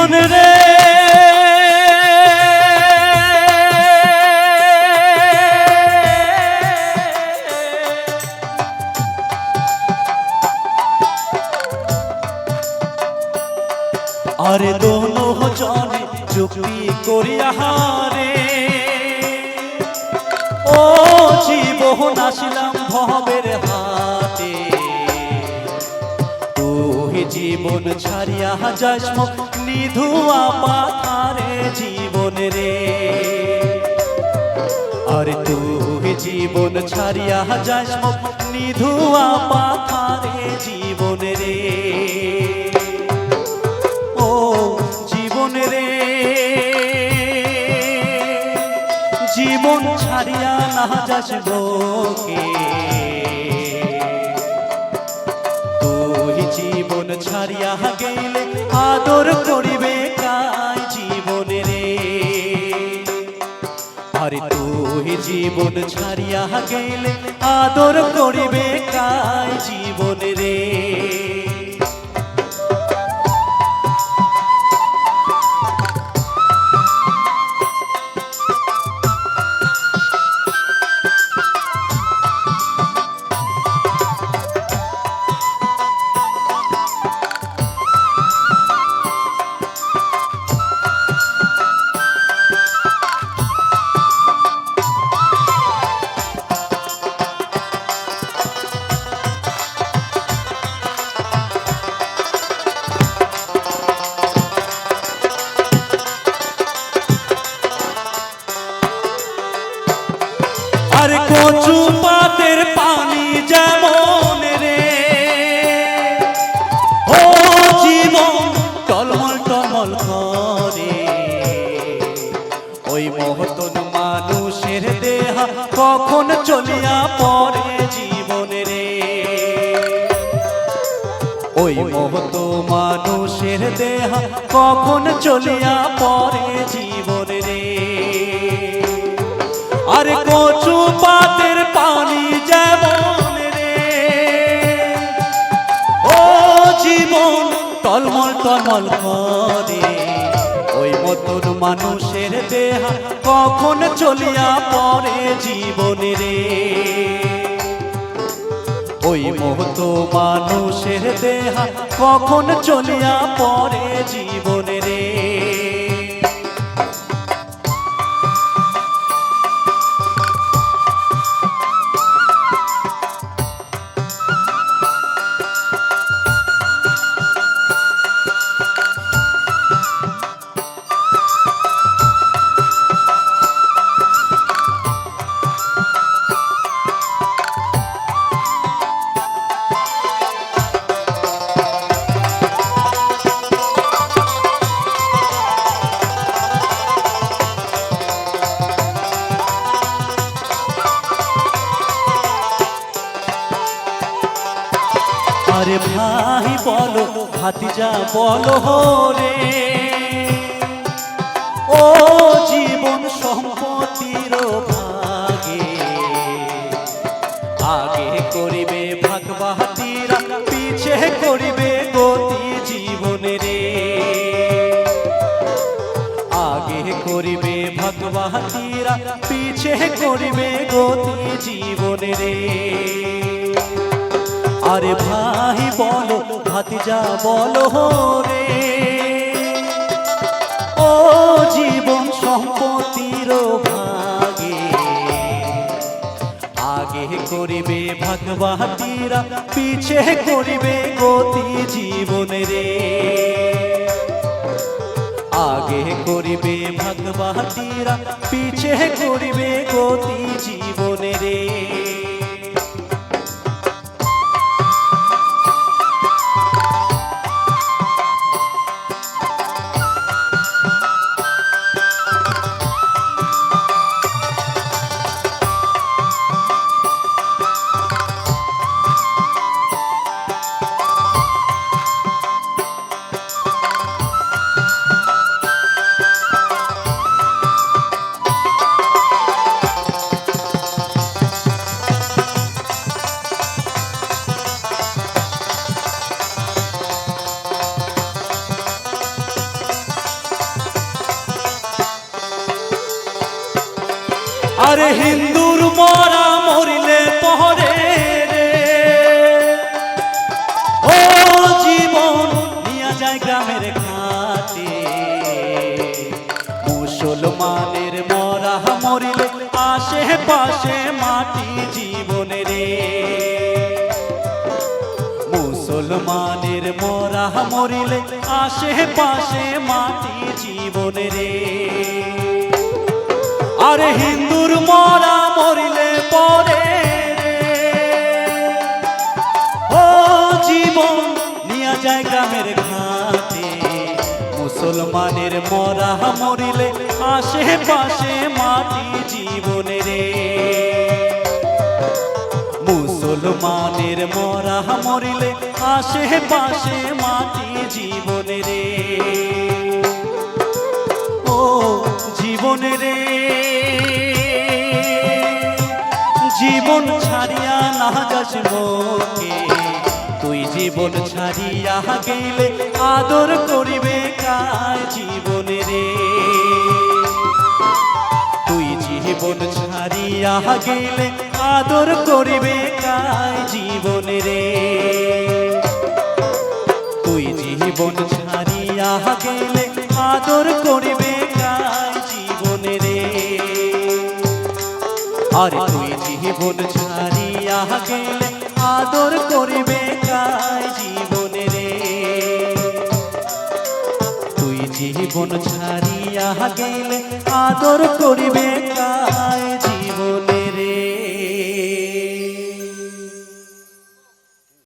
জীবন রে। আরে দোনো জনে চুক্তি করিয়া হারে। ও জীবন আসিলাম ভবের হাতে জীবন ছাড়িয়া যাস নিধুয়া পাথারে জীবন রে। আরে তুই জীবন ছাড়িয়া যাস নিধুয়া পাথারে জীবন রে। ও জীবন রে। জীবন ছাড়িয়া না যাস লোকে। ছাড়িয়া গেলে আদর করিবে কাই জীবনে রে। আরে তুই জীবন ছাড়িয়া গেলে আদর করিবে কাই জীবনে রে। চলিয়া পড়ে জীবন রে। ওই মহত মানুষের দেহা কখন চলিয়া পড়ে জীবন রে। আরে কচু পাতের পানি যেমন রে। ও জীবন টলমল টলমল করে। মতন মানুষের দেহা কখন চলিয়া পরে জীবন রে? ওই মতো মানুষের দেহা কখন চলিয়া পরে জীবন বলো, ভাতিজা, বলো রে ও জীবন সম্পত্তির ভাগে, আগে করিবে ভাগবাতিরা পিছে করিবে গতি জীবন রে আগে করিবে ভগবাতিরা পিছে করিবে গতি জীবন রে আরে ভাই বলো, ভাতিজা বলো রে। ও জীবন সম্পত্তির ভাগে, আগে করিবে ভগবাতিরা, পিছে করিবে গতি জীবন রে। আগে করিবে ভগবাতিরা, পিছে করিবে গতি জীবন রে। আরে হিন্দুর মরা মরিলে পরে রে। ও জীবন নিয়া যায় গ্রামের ঘাটে। মুসলমানের মরা মরিলে আশে পাশে মাটি জীবনে রে। মুসলমানের মরা মরিলে আশে পাশে মাটি আরে হিন্দুর মরা মরিলে পরে ও জীবন, নিয়া যায় গ্রামের ঘাটে। মুসলমানের মরা মরিলে আশে পাশে মাটি জীবনে রে। মুসলমানের মরা মরিলে আশে পাশে মাটি জীবনে রে। ও জীবনে রে। ছাড়িয়া না যাস মোকে তুই জীবন ছাড়িয়া গেলে আদর করিবে কায় জীবনে রে? তুই জীবন ছাড়িয়া গেলে আদর করিবে কায় জীবনে রে? তুই জীবন ছাড়িয়া গেলে আদর করিবে কায় জীবনে রে? আর তুই জীবন ছাড়িয়া গেলে আদর করিবে কায় জীবনে রে? তুই জীবন ছাড়িয়া গেলে আদর করিবে কায়